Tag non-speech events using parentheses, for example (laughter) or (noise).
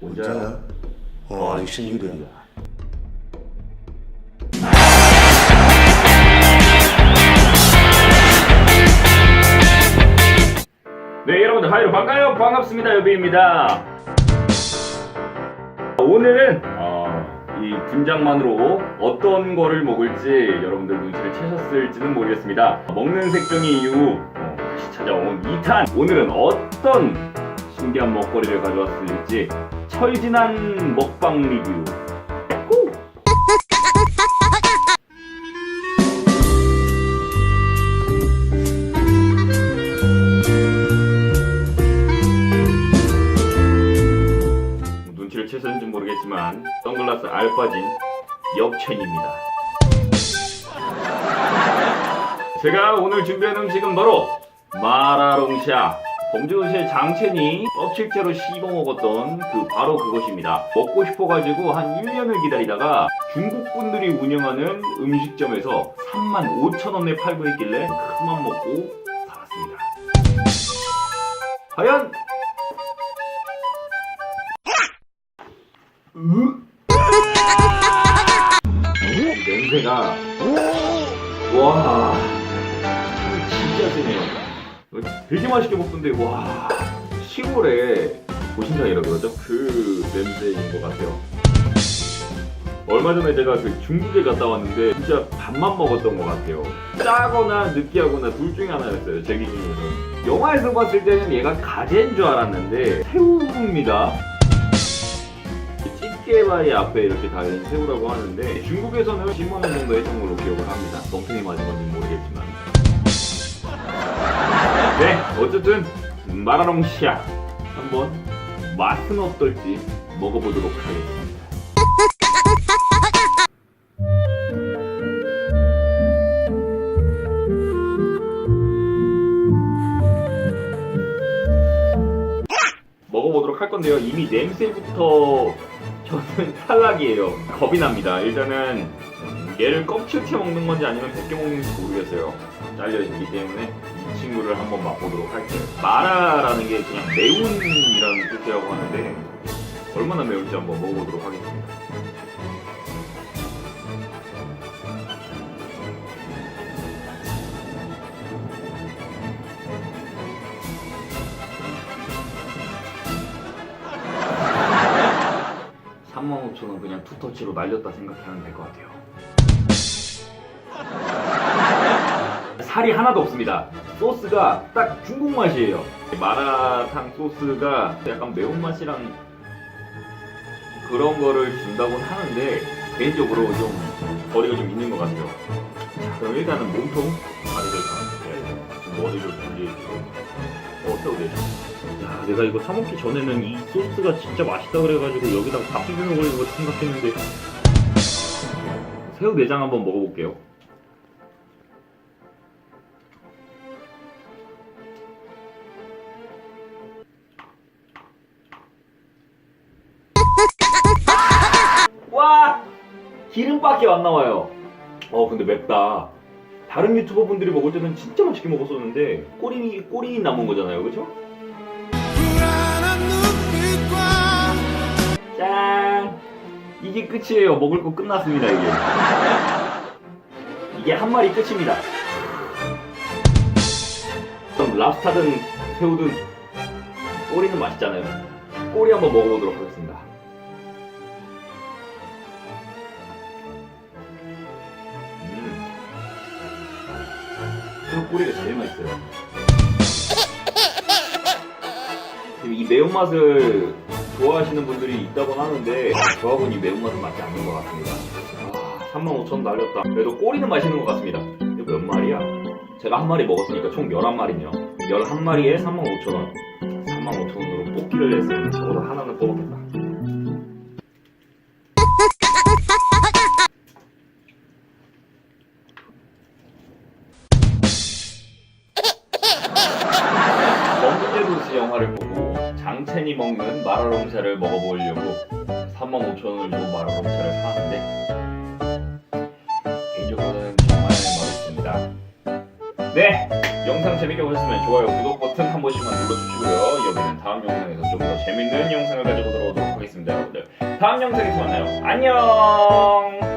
혼자야? 어, 신기루야. 네 여러분들 하이로 반가요. 반갑습니다. 여비입니다. 오늘은 어, 이 분장만으로 어떤 거를 먹을지 여러분들 눈치를 채셨을지는 모르겠습니다. 먹는 색종이 이후 어, 다시 찾아온 2탄. 오늘은 어떤 신기한 먹거리를 가져왔을지 철진한 먹방 리뷰 후! (laughs) 눈치를 채셨는지 모르겠지만 선글라스 알빠진 역첸입니다. 제가 오늘 준비한 음식은 바로 마라롱샤. 범죄도시의 장첸이 껍질째로 씹어 먹었던 그 바로 그것입니다. 먹고 싶어가지고 한 1년을 기다리다가 중국 분들이 운영하는 음식점에서 3만 5천 원에 팔고 있길래 그만 먹고 살았습니다. 과연 냄 되게 맛있게 먹던데 와 시골에 고신장이라 그러죠? 그 냄새인 것 같아요. 얼마 전에 제가 그 중국에 갔다 왔는데 진짜 밥만 먹었던 것 같아요. 짜거나 느끼하거나 둘 중에 하나였어요 제 기준에는. 영화에서 봤을 때는 얘가 가재인 줄 알았는데 새우입니다. 찌개바위 앞에 이렇게 달린 새우라고 하는데 중국에서는 10만 원 정도 했던 걸로 기억을 합니다. 멍청이 맞은 건지 모르겠지만. 네, 어쨌든 마라롱 시아 한번 맛은 어떨지 먹어보도록 하겠습니다. 먹어보도록 할 건데요. 이미 냄새부터 저는 (laughs) 탈락이에요. 겁이 납니다. 일단은 음, 얘를 껍질째 먹는 건지 아니면 벗겨 먹는지 모르겠어요. 잘려 있기 때문에 이 친구를 한번 맛보도록 할게요. 마라라는 게 그냥 매운이라는 뜻이라고 하는데 얼마나 매울지 한번 먹어보도록 하겠습니다. 삼만 5천 원 그냥 투터치로 날렸다 생각하면 될 것 같아요. 살이 하나도 없습니다. 소스가 딱 중국 맛이에요. 마라탕 소스가 약간 매운맛이랑 그런 거를 준다고는 하는데 개인적으로 좀 거리가 좀 있는 것 같아요. 자, 그럼 일단은 몸통 다리를 다 머리를 분리해주고 어, 새우 되죠? 야, 내가 이거 사 먹기 전에는 이 소스가 진짜 맛있다 그래가지고 여기다가 밥 비벼 거 생각했는데 새우 내장 한번 먹어볼게요. 기름밖에 안 나와요. 어 근데 맵다. 다른 유튜버 분들이 먹을 때는 진짜 맛있게 먹었었는데 꼬리 꼬리 남은 거잖아요, 그렇죠? 짠! 이게 끝이에요. 먹을 거 끝났습니다, 이게. 이게 한 마리 끝입니다. 그럼 랍스타든 새우든 꼬리는 맛있잖아요. 꼬리 한번 먹어보도록 하겠습니다. 새우 꼬리가 제일 맛있어요. 이 매운맛을 좋아하시는 분들이 있다고 하는데 저하고는 이 매운맛은 맞지 않는 것 같습니다. 아, 35,000원 날렸다. 그래도 꼬리는 맛있는 것 같습니다. 이거 몇 마리야? 제가 한 마리 먹었으니까 총 11마리네요. 11마리에 35,000원. 35,000원으로 뽑기를 냈으면 적어도 하나는 뽑았겠다. 범죄도시 영화를 보고 장첸이 먹는 마라롱샤를 먹어보려고 35,000원을 주고 마라롱샤를 사는데 개인적으로는 정말 맛있습니다. 네! 영상 재밌게 보셨으면 좋아요, 구독 버튼 한 번씩만 눌러주시고요. 여기는 다음 영상에서 좀 더 재밌는 영상을 가지고 돌아오도록 하겠습니다. 다음 영상에서 만나요. 안녕.